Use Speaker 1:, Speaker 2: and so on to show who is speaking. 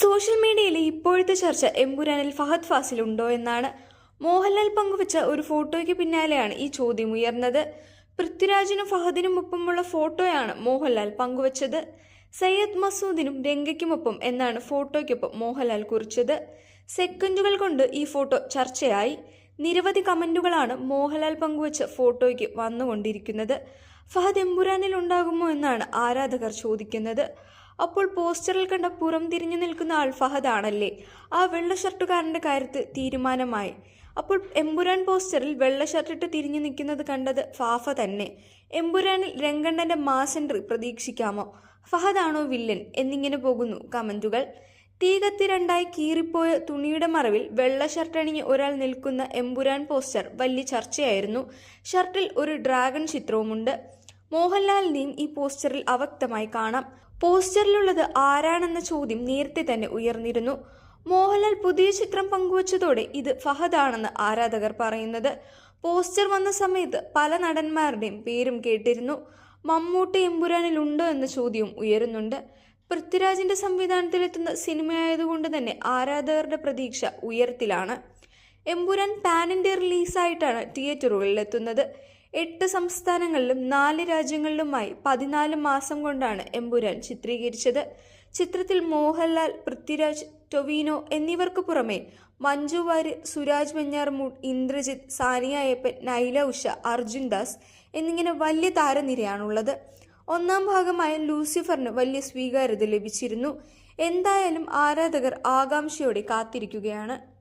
Speaker 1: Social മീഡിയയിലെ ഇപ്പോഴത്തെ ചർച്ച എമ്പുരാനിൽ ഫഹദ് ഫാസിൽ ഉണ്ടോ എന്നാണ്. മോഹൻലാൽ പങ്കുവച്ച ഒരു ഫോട്ടോയ്ക്ക് പിന്നാലെയാണ് ഈ ചോദ്യം ഉയർന്നത്. പൃഥ്വിരാജിനും ഫഹദിനും ഒപ്പമുള്ള ഫോട്ടോയാണ് മോഹൻലാൽ പങ്കുവച്ചത്. സയ്യദ് മസൂദിനും രംഗയ്ക്കുമൊപ്പം എന്നാണ് ഫോട്ടോയ്ക്കൊപ്പം മോഹൻലാൽ കുറിച്ചത്. സെക്കൻഡുകൾ കൊണ്ട് ഈ ഫോട്ടോ ചർച്ചയായി. നിരവധി കമന്റുകളാണ് മോഹൻലാൽ പങ്കുവച്ച ഫോട്ടോയ്ക്ക് വന്നുകൊണ്ടിരിക്കുന്നത്. ഫഹദ് എമ്പുരാനിൽ ഉണ്ടാകുമോ എന്നാണ് ആരാധകർ ചോദിക്കുന്നത്. അപ്പോൾ പോസ്റ്ററിൽ കണ്ട പുറം തിരിഞ്ഞു നിൽക്കുന്ന ആൾ ആണല്ലേ ആ വെള്ള ഷർട്ടുകാരന്റെ കാര്യത്തിൽ തീരുമാനമായി. അപ്പോൾ എമ്പുരാൻ പോസ്റ്ററിൽ വെള്ള ഷർട്ടിട്ട് തിരിഞ്ഞു നിൽക്കുന്നത് കണ്ടത് ഫാഫ തന്നെ. എമ്പുരാനിൽ രംഗണ്ണന്റെ മാസ് എൻട്രി പ്രതീക്ഷിക്കാമോ? ഫഹദാണോ വില്ലൻ? എന്നിങ്ങനെ പോകുന്നു കമന്റുകൾ തീ കത്തി രണ്ടായി കീറിപ്പോയ തുണിയുടെ മറവിൽ വെള്ള ഷർട്ട് അണിഞ്ഞ് ഒരാൾ നിൽക്കുന്ന എമ്പുരാൻ പോസ്റ്റർ വലിയ ചർച്ചയായിരുന്നു. ഷർട്ടിൽ ഒരു ഡ്രാഗൺ ചിത്രവുമുണ്ട്. മോഹൻലാലിനെയും ഈ പോസ്റ്ററിൽ അവക്തമായി കാണാം. പോസ്റ്ററിലുള്ളത് ആരാണെന്ന ചോദ്യം നേരത്തെ തന്നെ ഉയർന്നിരുന്നു. മോഹൻലാൽ പുതിയ ചിത്രം പങ്കുവച്ചതോടെ ഇത് ഫഹദാണെന്ന് ആരാധകർ പറയുന്നത്. പോസ്റ്റർ വന്ന സമയത്ത് പല നടന്മാരുടെയും പേരും കേട്ടിരുന്നു. മമ്മൂട്ടി എമ്പുരാനിൽ ഉണ്ടോ എന്ന ചോദ്യവും ഉയരുന്നുണ്ട്. പൃഥ്വിരാജിന്റെ സംവിധാനത്തിലെത്തുന്ന സിനിമയായതുകൊണ്ട് തന്നെ ആരാധകരുടെ പ്രതീക്ഷ ഉയരത്തിലാണ്. എമ്പുരാൻ പാൻ ഇന്ത്യ റിലീസായിട്ടാണ് തിയേറ്ററുകളിലെത്തുന്നത്. എട്ട് സംസ്ഥാനങ്ങളിലും നാല് രാജ്യങ്ങളിലുമായി പതിനാല് മാസം കൊണ്ടാണ് എമ്പുരാൻ ചിത്രീകരിച്ചത്. ചിത്രത്തിൽ മോഹൻലാൽ പൃഥ്വിരാജ് ടൊവീനോ എന്നിവർക്ക് പുറമെ മഞ്ജു വാര്യർ സുരാജ് വെഞ്ഞാറമൂട് ഇന്ദ്രജിത് സാനിയ അയ്യപ്പൻ നൈല ഉഷ അർജുൻ ദാസ് എന്നിങ്ങനെ വലിയ താരനിരയാണുള്ളത്. ഒന്നാം ഭാഗമായ ലൂസിഫറിന് വലിയ സ്വീകാര്യത ലഭിച്ചിരുന്നു. എന്തായാലും ആരാധകർ ആകാംക്ഷയോടെ കാത്തിരിക്കുകയാണ്.